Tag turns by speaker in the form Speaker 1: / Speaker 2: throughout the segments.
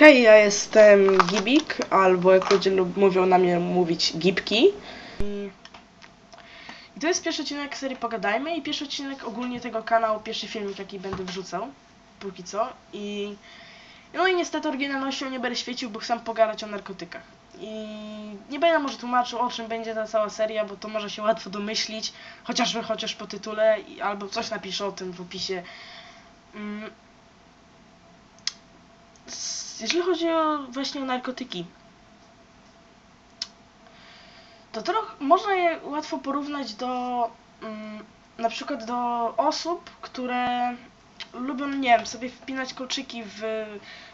Speaker 1: Hej, ja jestem Gibik, albo jak ludzie mówią na mnie mówić Gibki. I to jest pierwszy odcinek serii Pogadajmy i pierwszy odcinek ogólnie tego kanału, pierwszy filmik jaki będę wrzucał, póki co. I no i niestety oryginalnością nie będę świecił, bo chcę pogadać o narkotykach. I nie będę może tłumaczył o czym będzie ta cała seria, bo to może się łatwo domyślić, chociażby chociaż po tytule, albo coś napiszę o tym w opisie. Mm. Jeżeli chodzi o właśnie o narkotyki, to trochę można je łatwo porównać do mm, na przykład do osób, które lubią, nie wiem, sobie wpinać kolczyki w,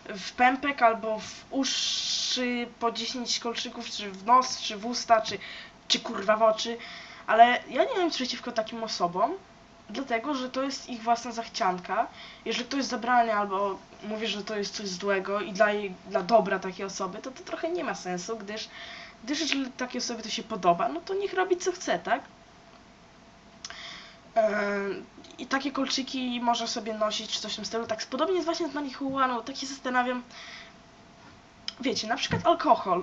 Speaker 1: w pępek albo w uszy po 10 kolczyków, czy w nos, czy w usta, czy, czy kurwa w oczy, ale ja nie mam nic przeciwko takim osobom, dlatego, że to jest ich własna zachcianka. Jeżeli ktoś zabrania albo mówi, że to jest coś złego i dla, jej, dla dobra takiej osoby, to to trochę nie ma sensu, gdyż, gdyż jeżeli takiej osobie to się podoba, no to niech robi co chce, tak? Eee, I takie kolczyki może sobie nosić, czy coś w tym stylu. Tak podobnie jest właśnie z marihuaną. Tak się zastanawiam. Wiecie, na przykład alkohol.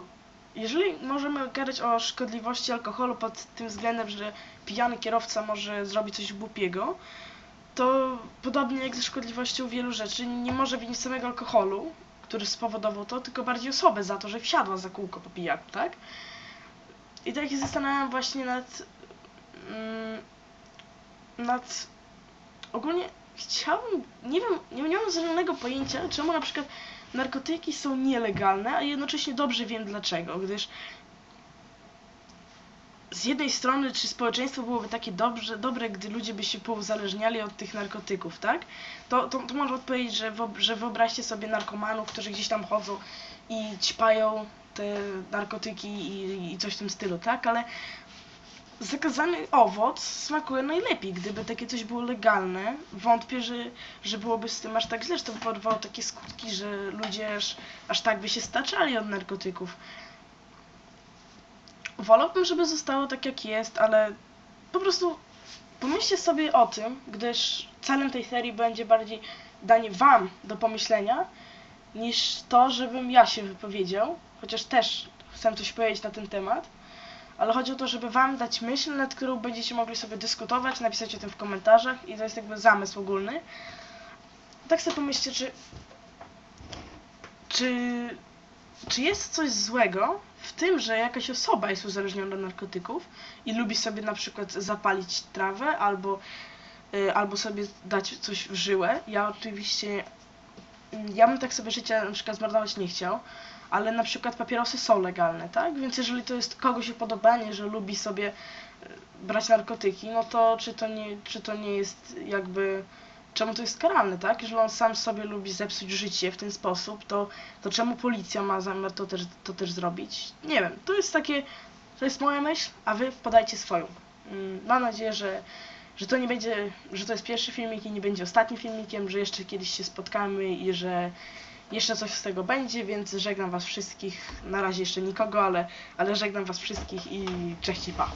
Speaker 1: Jeżeli możemy gadać o szkodliwości alkoholu pod tym względem, że pijany kierowca może zrobić coś głupiego, to podobnie jak ze szkodliwością wielu rzeczy, nie może winić samego alkoholu, który spowodował to, tylko bardziej osobę za to, że wsiadła za kółko po pijaku, tak? I tak się zastanawiam właśnie nad mm, nad ogólnie chciałbym, nie wiem, nie, mam zielonego pojęcia, czemu na przykład narkotyki są nielegalne, a jednocześnie dobrze wiem dlaczego, gdyż z jednej strony, czy społeczeństwo byłoby takie dobrze, dobre, gdy ludzie by się pouzależniali od tych narkotyków, tak? To, to, to można odpowiedzieć, że, że wyobraźcie sobie narkomanów, którzy gdzieś tam chodzą i ćpają te narkotyki i, i coś w tym stylu, tak? Ale zakazany owoc smakuje najlepiej. Gdyby takie coś było legalne, wątpię, że, że byłoby z tym aż tak źle, że to by porwało takie skutki, że ludzie aż, aż tak by się staczali od narkotyków. Wolałbym, żeby zostało tak jak jest, ale po prostu pomyślcie sobie o tym, gdyż celem tej serii będzie bardziej danie wam do pomyślenia, niż to, żebym ja się wypowiedział, chociaż też chcę coś powiedzieć na ten temat ale chodzi o to, żeby wam dać myśl, nad którą będziecie mogli sobie dyskutować, napisać o tym w komentarzach i to jest jakby zamysł ogólny. Tak sobie pomyślcie, czy czy, czy jest coś złego w tym, że jakaś osoba jest uzależniona od narkotyków i lubi sobie na przykład zapalić trawę albo, y, albo sobie dać coś w żyłę. Ja oczywiście, ja bym tak sobie życia na przykład zmarnować nie chciał, ale na przykład papierosy są legalne, tak? Więc jeżeli to jest kogoś upodobanie, że lubi sobie e, brać narkotyki, no to czy to nie, czy to nie jest jakby czemu to jest karalne, tak? Jeżeli on sam sobie lubi zepsuć życie w ten sposób, to, to czemu policja ma zamiar to też, to też zrobić? Nie wiem, to jest takie, to jest moja myśl, a wy podajcie swoją. Mm, Mam nadzieję, że, że to nie będzie, że to jest pierwszy filmik i nie będzie ostatnim filmikiem, że jeszcze kiedyś się spotkamy i że jeszcze coś z tego będzie, więc żegnam was wszystkich. Na razie jeszcze nikogo, ale, ale żegnam was wszystkich i cześć i pa.